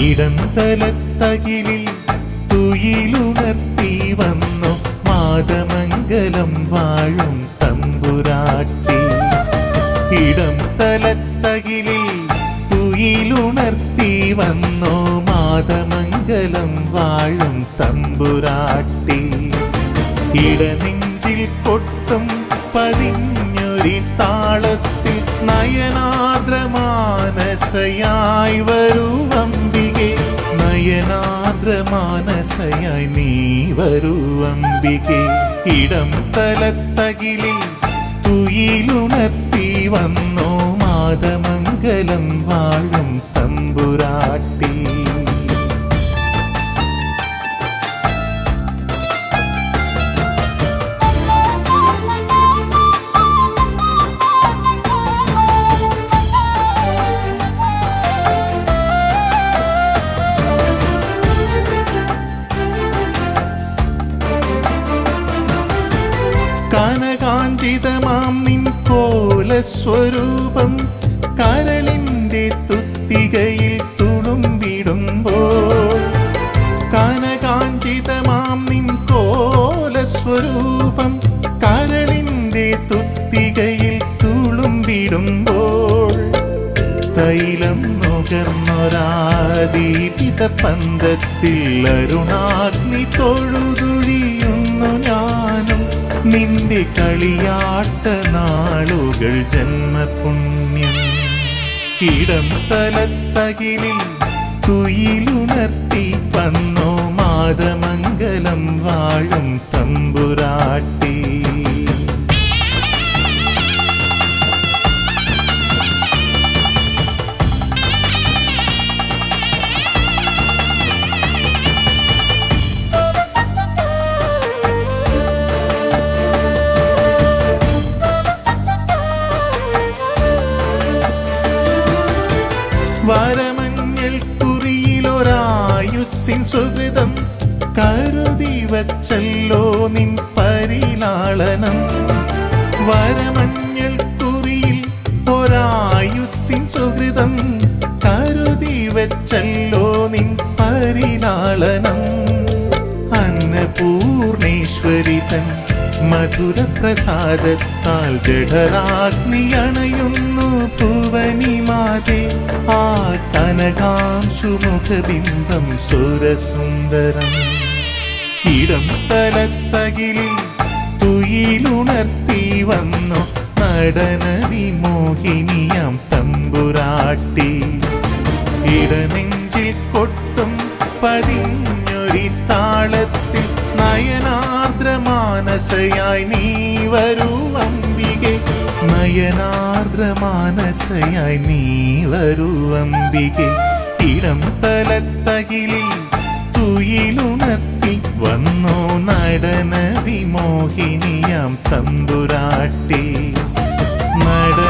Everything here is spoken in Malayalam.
ഇടം തുയിലുണർത്തി വന്നു മാതമംഗലം വാഴും തമ്പുരാട്ടി. ഇടം തലത്തകിലിൽ തുയിലുണർത്തി വന്നു മാതമംഗലം വാഴും തമ്പുരാട്ടി. ഇടനെഞ്ചിൽ കൊട്ടും പതിഞ്ഞൊരി താളത്തിൽ നയനാദ്രമാനസയായി വരൂ അംബികെ നയനാദ്രമാനസയായി നീ വരൂ അംബികെ ഇടം തലത്തകിലിൽ തുയിലുണർത്തി വന്നോ മാതമംഗലം വാഴും തമ്പുരാട്ടി കനകാഞ്ചിതമാം നിൻ കോല സ്വരൂപം കരളിന്റെ തുത്തികയിൽ തുളുമ്പിടുമ്പോൾ. കനകാഞ്ചിതമാം നിൻ കോല സ്വരൂപം കരളിന്റെ തുത്തികയിൽ തുളുമ്പിടുമ്പോൾ. തൈലം നുകർന്നൊരാദീപിത പന്തത്തിൽ അരുണാഗ്നി തൊഴുതുഴിയുന്നു ഞാനും നിന്റെ കളിയാട്ട നാളുകൾ ജന്മപുണ്യം. ഇടം തലത്തകിലിൽ തുയിലുണർത്തി വന്നോ മാതമംഗലം വാഴും തമ്പുരാട്ടി കുറിയിലൊരായുസ്സിൻ സുഹൃതം കരുതി വച്ചല്ലോ നിൻ പരിലാളനം. വരമഞ്ഞൾ കുറിയിൽ ഒരായുസ്സിൻ സുഹൃതം കരുതി വച്ചല്ലോ നിൻ പരിലാളനം. അന്നപൂർണേശ്വരി തൻ മധുര പ്രസാദത്താൽ ജഠരാഗ്നി അണയുന്നു ഭുവനിമാതെ. ആ കനകാംശുമുഖബിംബം സുരസുന്ദരം. ഇടം തലത്തകിലിൽ തുയിലുണർത്തി വന്നു നടന വിമോഹിനിയാം തമ്പുരാട്ടി. ഇടനെഞ്ചിൽ കൊട്ടും പതിഞ്ഞൊരി താളത്തിൽ നയനാർദ്രമാനസയായി നീ വരൂ അംബികെ നയനാർദ്രമാനസയായി നീ വരൂ അംബികെ ഇടം തലത്തകിലിൽ തുയിലുണത്തി വന്നോ നടന വിമോഹിനിയാം തമ്പുരാട്ടി. നടന